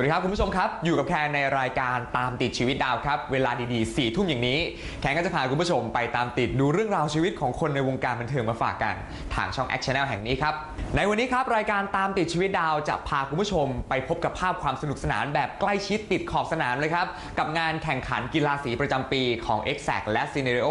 สวัสดีครับ คุณผู้ชมครับ อยู่กับแคนในรายการตามติดชีวิตดาวครับ เวลาดีๆ4ี่ทุ่มอย่างนี้ แคนก็จะพาคุณผู้ชมไปตามติดดูเรื่องราวชีวิตของคนในวงการบันเทิงมาฝากกัน ทางช่อง Action Channel แห่งนี้ครับ ในวันนี้ครับ รายการตามติดชีวิตดาวจะพาคุณผู้ชม ไปพบกับภาพความสนุกสนานแบบใกล้ชิดติดขอบสนามเลยครับ กับงานแข่งขันกีฬาสีประจำปีของ e x a c t และ Scenario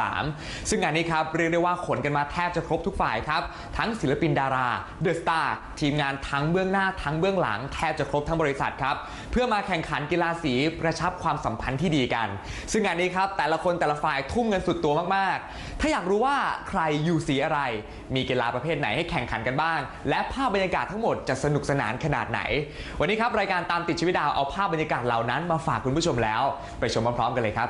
2013 ซึ่งงานนี้ครับเรียกได้ว่าขนกันมาแทบจะครบทุกฝ่ายครับทั้งศิลปินดาราเดอะสตาร์ทีมงานทั้งเบื้องหน้าทั้งเบื้องหลังแทบจะครบทั้งบริษัทครับเพื่อมาแข่งขันกีฬาสีกระชับความสัมพันธ์ที่ดีกัน ซึ่งงานนี้ครับแต่ละคนแต่ละฝ่ายทุ่มเงินสุดตัวมากๆ ถ้าอยากรู้ว่าใครอยู่สีอะไร มีกีฬาประเภทไหนให้แข่งขันกันบ้าง และภาพบรรยากาศทั้งหมดจะสนุกสนานขนาดไหน วันนี้ครับรายการตามติดชีวิตดาวเอาภาพบรรยากาศเหล่านั้นมาฝากคุณผู้ชมแล้ว ไปชมพร้อมๆกันเลยครับ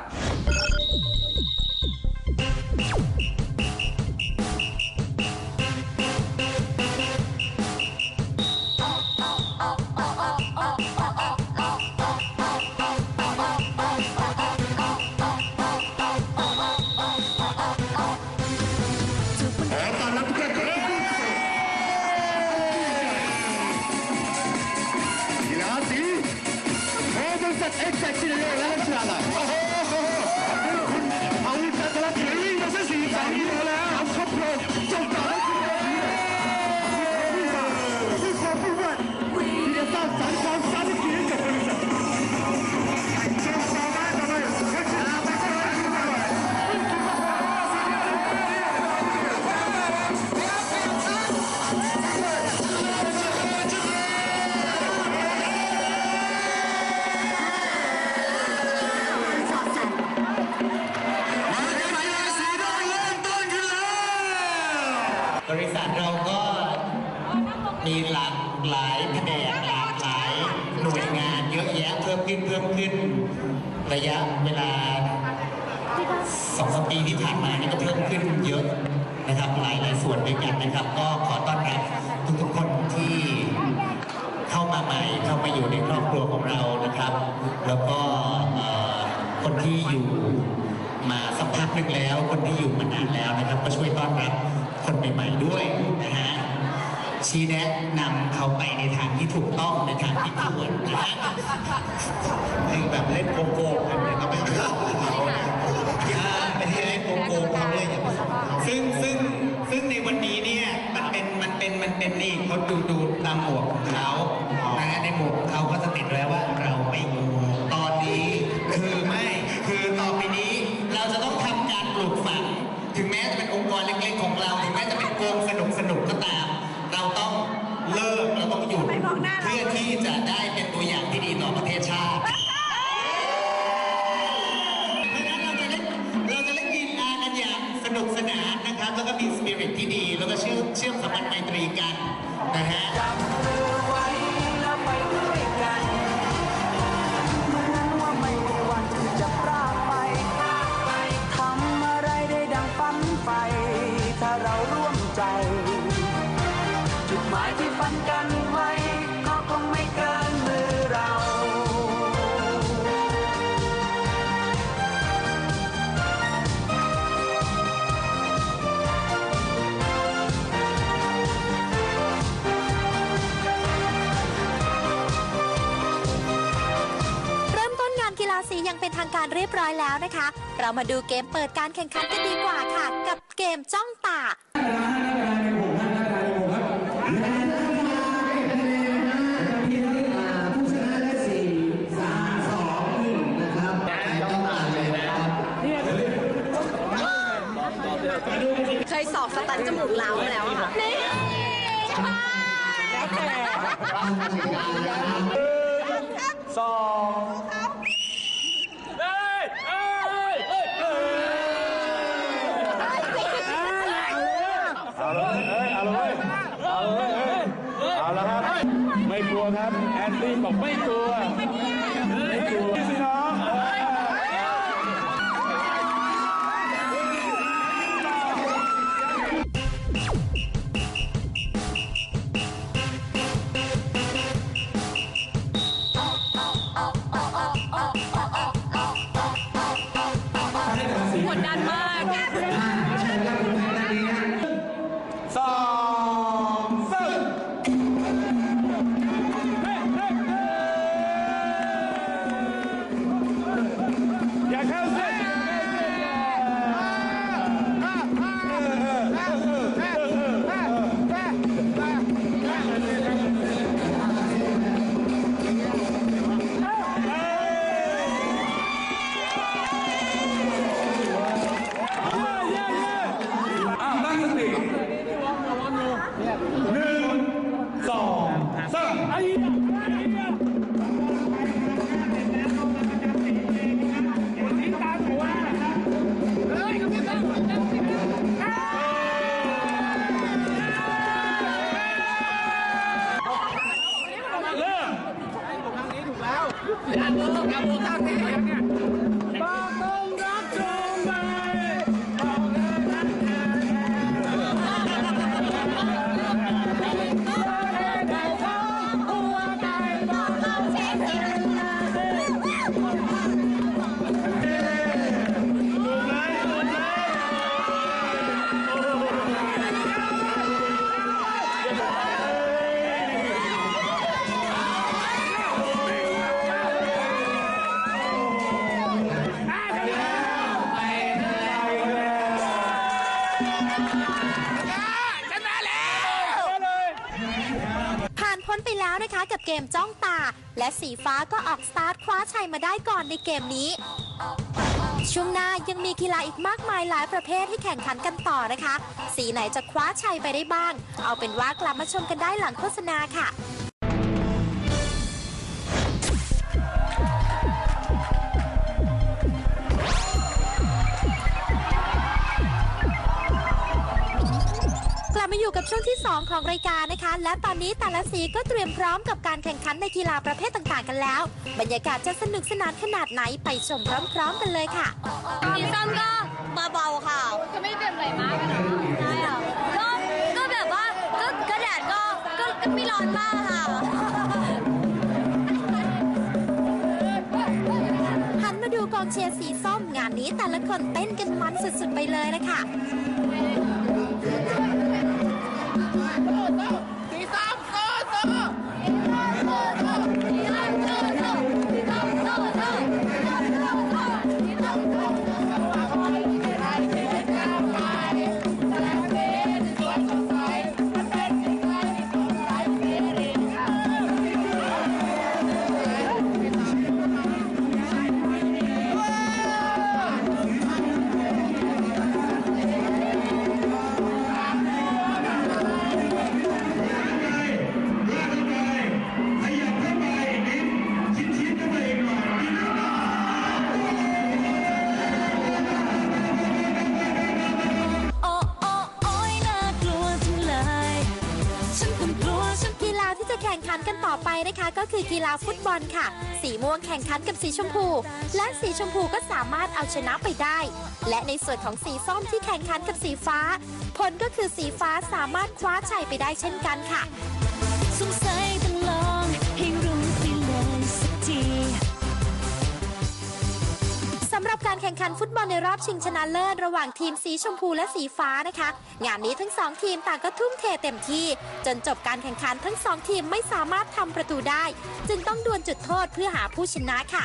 ระยะเวลาสองสามปีที่ผ่านมานี่ก็เพิ่มขึ้นเยอะนะครับหลายหลายส่วนด้วยกันนะครับ ก็ขอต้อนรับทุกๆคนที่เข้ามาใหม่เข้ามาอยู่ในครอบครัวของเรานะครับ แล้วก็คนที่อยู่มาสักพักหนึ่งแล้ว คนที่อยู่มานานแล้วนะครับ ก็ช่วยต้อนรับคนใหม่ๆด้วยนะฮะ ชี้แนะนำเขาไปในทางที่ถูกต้องในทางที่ควรนะฮะคือแบบเล่นโกโก้กันเนี่ยก็ไม่เอาเขาอ่าไม่ได้เล่นโกโก้เขาเลยอย่าไปสนเขาซึ่งซึ่งซึ่งในวันนี้เนี่ยมันเป็นมันเป็นมันเป็นนี่เขาดูดูตามหมวกของเขานะฮะในหมวกของเขาก็จะติดไว้วว่าเราไม่งูตอนนี้คือไม่คือต่อไปนี้เราจะต้องทำการปลูกฝังถึงแม้จะเป็นองค์กรเล็กๆของเราถึงแม้จะเป็นโกงสนุกสนุกๆก็ตาม เราต้องเลิกเราต้องหยุดเพื่อที่ ย่างเป็นทางการเรียบร้อยแล้วนะคะ เรามาดูเกมเปิดการแข่งขันกันดีกว่าค่ะ กับเกมจ้องตาเคยสอบสตันจมูกล้าวมาแล้วอะค่ะนี่ใช่สอง บอกไม่กลัว มจ้องตา และสีฟ้าก็ออกสตาร์ทคว้าชัยมาได้ก่อนในเกมนี้ ช่วงหน้ายังมีกีฬาอีกมากมายหลายประเภทให้แข่งขันกันต่อนะคะ สีไหนจะคว้าชัยไปได้บ้าง เอาเป็นว่ากลับมาชมกันได้หลังโฆษณาค่ะ ลับมาอยู่กับช่วงที่ 2 ของรายการนะคะ และตอนนี้แต่ละสีก็เตรียมพร้อมกับการแข่งขันในกีฬาประเภทต่างๆ กันแล้ว บรรยากาศจะสนุกสนานขนาดไหนไปชมพร้อมๆกันเลยค่ะสีส้มก็มาเบาค่ะก็ไม่ได้เตรียมอะไรมากนะใช่ค่ะก็ก็แบบว่าก็กระดาษก็ก็ก็ไม่ร้อนมากค่ะหันมาดูกองเชียร์สีส้มงานนี้แต่ละคนเต้นกันมันสุดๆไปเลยนะคะ โอ้ แข่งขันกันต่อไปนะคะก็คือกีฬาฟุตบอลค่ะ สีม่วงแข่งขันกับสีชมพู และสีชมพูก็สามารถเอาชนะไปได้ และในส่วนของสีส้มที่แข่งขันกับสีฟ้า ผลก็คือสีฟ้าสามารถคว้าชัยไปได้เช่นกันค่ะ การแข่งขันฟุตบอลในรอบชิงชนะเลิศระหว่างทีมสีชมพูและสีฟ้านะคะ งานนี้ทั้งสองทีมต่างก็ทุ่มเทเต็มที่ จนจบการแข่งขันทั้งสองทีมไม่สามารถทำประตูได้ จึงต้องดวลจุดโทษเพื่อหาผู้ชนะค่ะ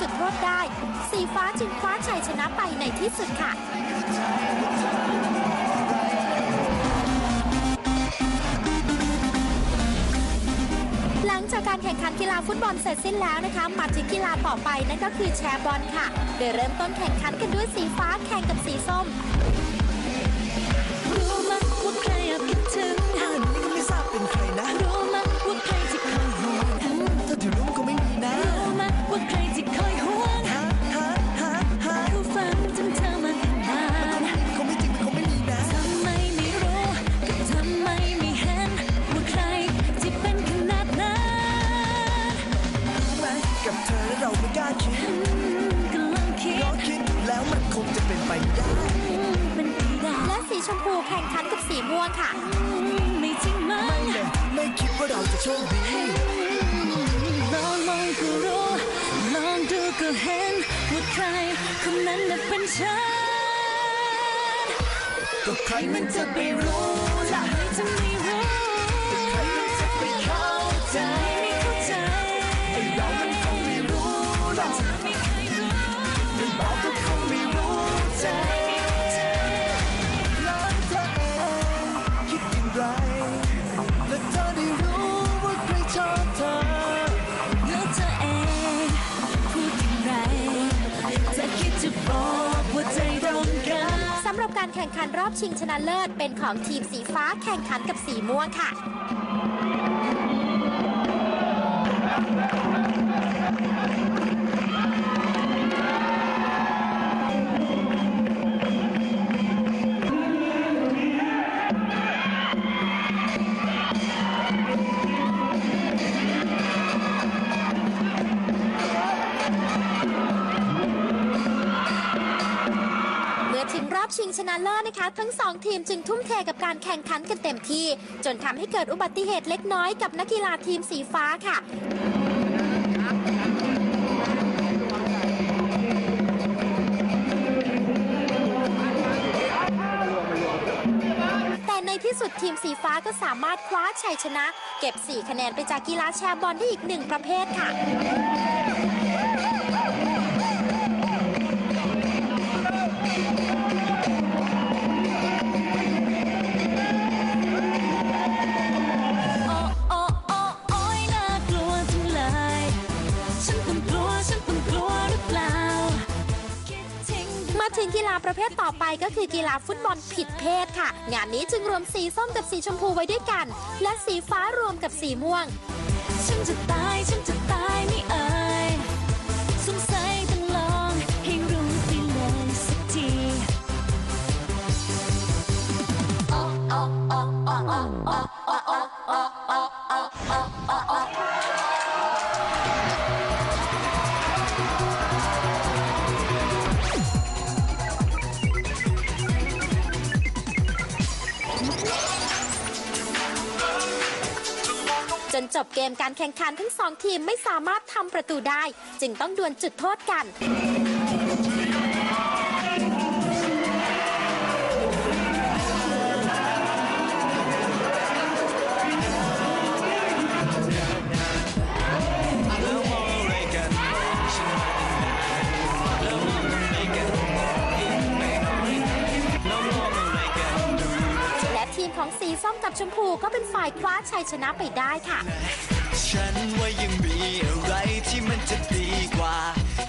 จุดโทษได้ สีฟ้าจึงคว้าชัยชนะไปในที่สุดค่ะหลังจากการแข่งขันกีฬาฟุตบอลเสร็จสิ้นแล้วนะคะ มาถึงกีฬาต่อไปนั่นก็คือแชร์บอลค่ะ โดยเริ่มต้นแข่งขันกันด้วยสีฟ้าแข่งกับสีส้ม เป็นไปไม่ได้เป็นไปได้และสีชมพูแข่งขันกับสีม่วงค่ะ ไม่จริงมั้ไม่งเลยไม่คิดว่าเราจะโชคดีลองมองก็รู้ลองดูก็เห็นว่าใครคนนั้นน่ะเป็นฉันก็ใครมันจะไปรู้ล่ะใครจะไม่ แข่งขันรอบชิงชนะเลิศเป็นของทีมสีฟ้าแข่งขันกับสีม่วงค่ะ ชนะเลิศนะคะ ทั้งสองทีมจึงทุ่มเทกับการแข่งขันกันเต็มที่ จนทำให้เกิดอุบัติเหตุเล็กน้อยกับนักกีฬาทีมสีฟ้าค่ะแต่ในที่สุดทีมสีฟ้าก็สามารถคว้าชัยชนะ เก็บ 4 คะแนนไปจากกีฬาแชร์บอลได้อีกหนึ่งประเภทค่ะ ต่อไปก็คือกีฬาฟุตบอลผิดเพศค่ะ งานนี้จึงรวมสีส้มกับสีชมพูไว้ด้วยกัน และสีฟ้ารวมกับสีม่วง ฉันจะตาย ฉันจะตาย จบเกมการแข่งขันทั้งสองทีมไม่สามารถทำประตูได้ จึงต้องดวลจุดโทษกันายคว้าชัยชนะไปได้ค่ะ ฉันว่ายังมีอะไรที่มันจะดีกว่า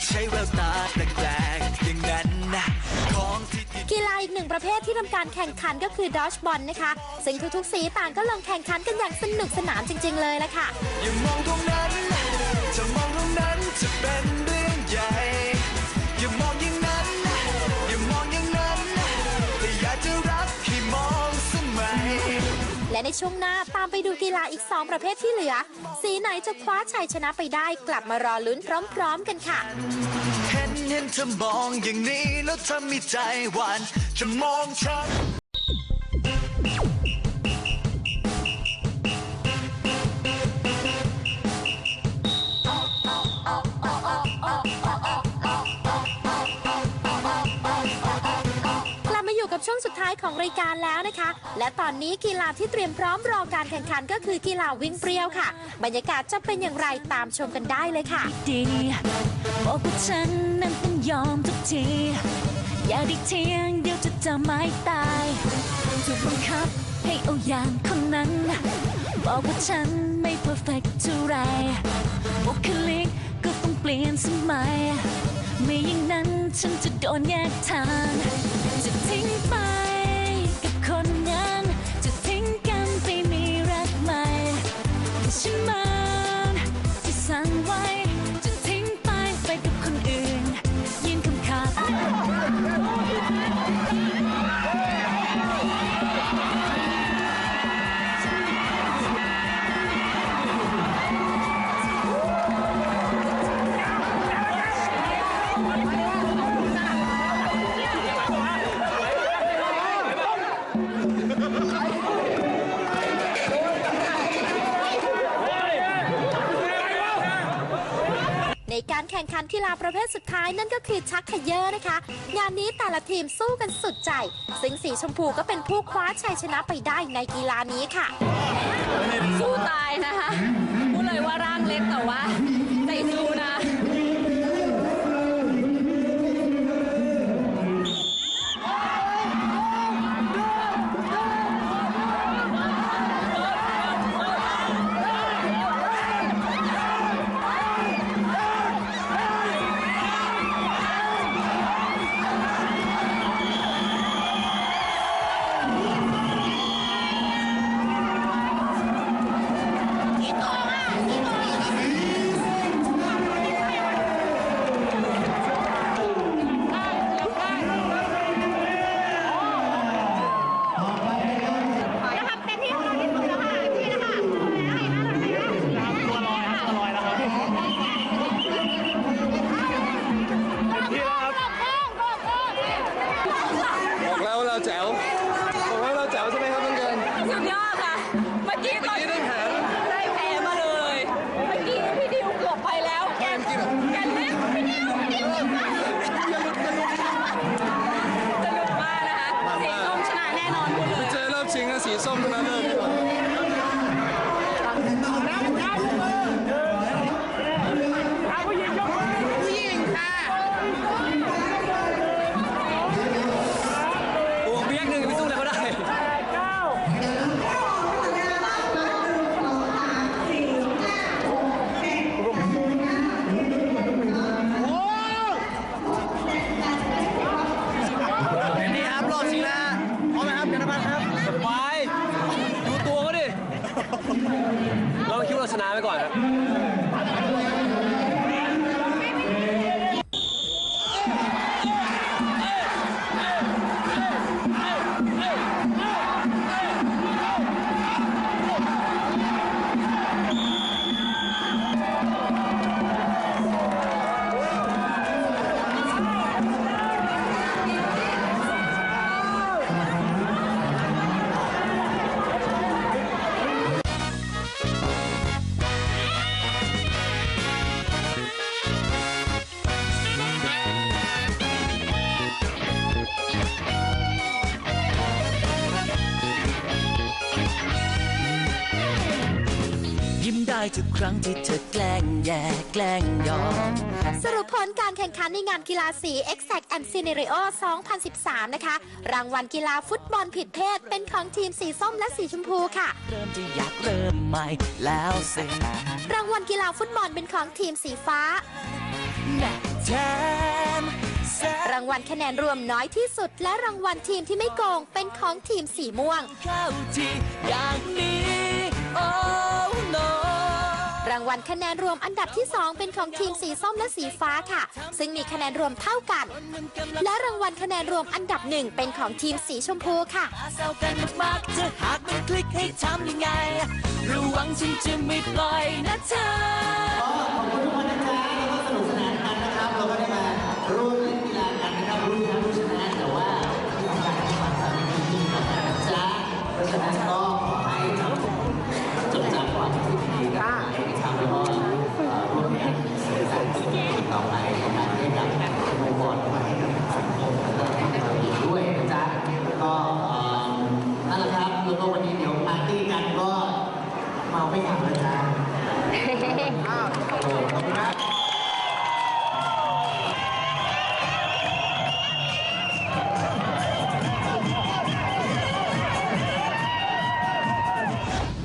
ใช้แววตาแปลกๆอย่างนั้นนะของที่ดีกีฬาอีกหนึ่งประเภทที่ทำการแข่งขันก็คือดอชบอลนะคะ ซึ่งทุกๆสีต่างก็ลงแข่งขันกันอย่างสนุกสนานจริง ๆ เลยละค่ะ อย่ามองตรงนั้นจะ และในช่วงหน้าตามไปดูกีฬาอีก 2 ประเภทที่เหลือ สีไหนจะคว้าชัยชนะไปได้กลับมารอลุ้นพร้อม ๆ กันค่ะเห็นเห็นเธอมองอย่างนี้แล้วทำให้ใจหวานจะมองฉัน ช่วงสุดท้ายของรายการแล้วนะคะ และตอนนี้กีฬาที่เตรียมพร้อมรอการแข่งขันก็คือกีฬาวิ่งเปรี้ยวค่ะ บรรยากาศจะเป็นอย่างไรตามชมกันได้เลยค่ะ ดีบอกว่าฉันนั้นต้องยอมทุกที อย่าด้เทียงเดี๋ยวจะจะไม่ตายถูกบังคับให้เอาอย่างคนนั้น บอกว่าฉันไม่เพอร์เฟกเท่าไรบุคลิกก็ต้องเปลี่ยนสมัย ไม่อย่างนั้นฉันจะโดนแยกทางจะทิ้ง ไปกับคนนั้นจะทิ้งกันไปมีรักใหม่ฉันไม่ กีฬาประเภทสุดท้ายนั่นก็คือชักเขยอนะคะ งานนี้แต่ละทีมสู้กันสุดใจ ซึ่งสีชมพูก็เป็นผู้คว้าชัยชนะไปได้ในกีฬานี้ค่ะสู้ตายนะคะ ทุกครั้งที่เธอแกล้งแย่แกล้งยอม สรุปผลการแข่งขันในงานกีฬาสี Exact and Scenario 2013 นะคะ รางวัลกีฬาฟุตบอลผิดเพศ เป็นของทีมสีส้มและสีชมพูค่ะ เริ่มจะอยากเริ่มใหม่แล้วสิรางวัลกีฬาฟุตบอลเป็นของทีมสีฟ้า แน่แทนแสนรางวัลคะแนนรวมน้อยที่สุด และรางวัลทีมที่ไม่โกงเป็นของทีมสีม่วง เข้าที่อย่างนี้โอ้ no รางวัลคะแนนรวมอันดับที่ 2 เป็นของทีมสีส้มและสีฟ้าค่ะ ซึ่งมีคะแนนรวมเท่ากัน และรางวัลคะแนนรวมอันดับหนึ่งเป็นของทีมสีชมพูค่ะจะหากมันคลิกให้ทำยังไงระวังฉันจะไม่ปล่อยนะเธอ เมาไม่ขับนะจ๊ะ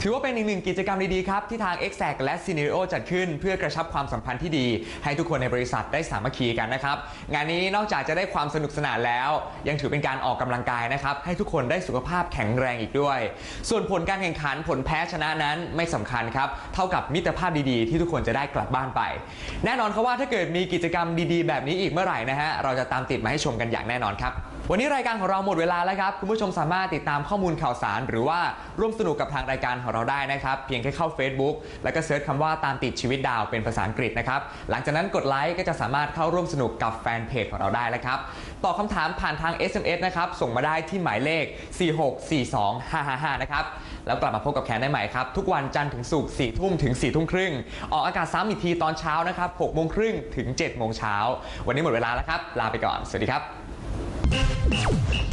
ถือว่าเป็นอีกหนึ่งกิจกรรมดีๆครับ ที่ทาง Exact และ Scenario จัดขึ้น เพื่อกระชับความสัมพันธ์ที่ดี ให้ทุกคนในบริษัทได้สามัคคีกันนะครับ งานนี้นอกจากจะได้ความสนุกสนานแล้ว ยังถือเป็นการออกกำลังกายนะครับ ให้ทุกคนได้สุขภาพแข็งแรงอีกด้วย ส่วนผลการแข่งขันผลแพ้ชนะนั้นไม่สำคัญครับ เท่ากับมิตรภาพดีๆ ที่ทุกคนจะได้กลับบ้านไป แน่นอนครับว่าถ้าเกิดมีกิจกรรมดีๆ แบบนี้อีกเมื่อไหร่นะฮะเราจะตามติดมาให้ชมกันอย่างแน่นอนครับ วันนี้รายการของเราหมดเวลาแล้วครับ คุณผู้ชมสามารถติดตามข้อมูลข่าวสาร หรือว่าร่วมสนุกกับทางรายการของเราได้นะครับ เพียงแค่เข้า Facebook แล้วก็เซิร์ชคำว่าตามติดชีวิตดาวเป็นภาษาอังกฤษนะครับ หลังจากนั้นกดไลค์ก็จะสามารถเข้าร่วมสนุกกับแฟนเพจของเราได้แล้วครับตอบคำถามผ่านทาง SMS นะครับ ส่งมาได้ที่หมายเลข 4642555 นะครับ แล้วกลับมาพบกับแคนได้ใหม่ครับ ทุกวันจันทร์ถึงศุกร์4ทุ่มถึง4ทุ่มครึ่ง ออกอากาศซ้ำอีกทีตอนเช้านะครับ6โมงครึ่งถึง7โมงเช้า วันนี้หมดเวลาแล้วครับ ลาไปก่อน สวัสดีครับ Thank you.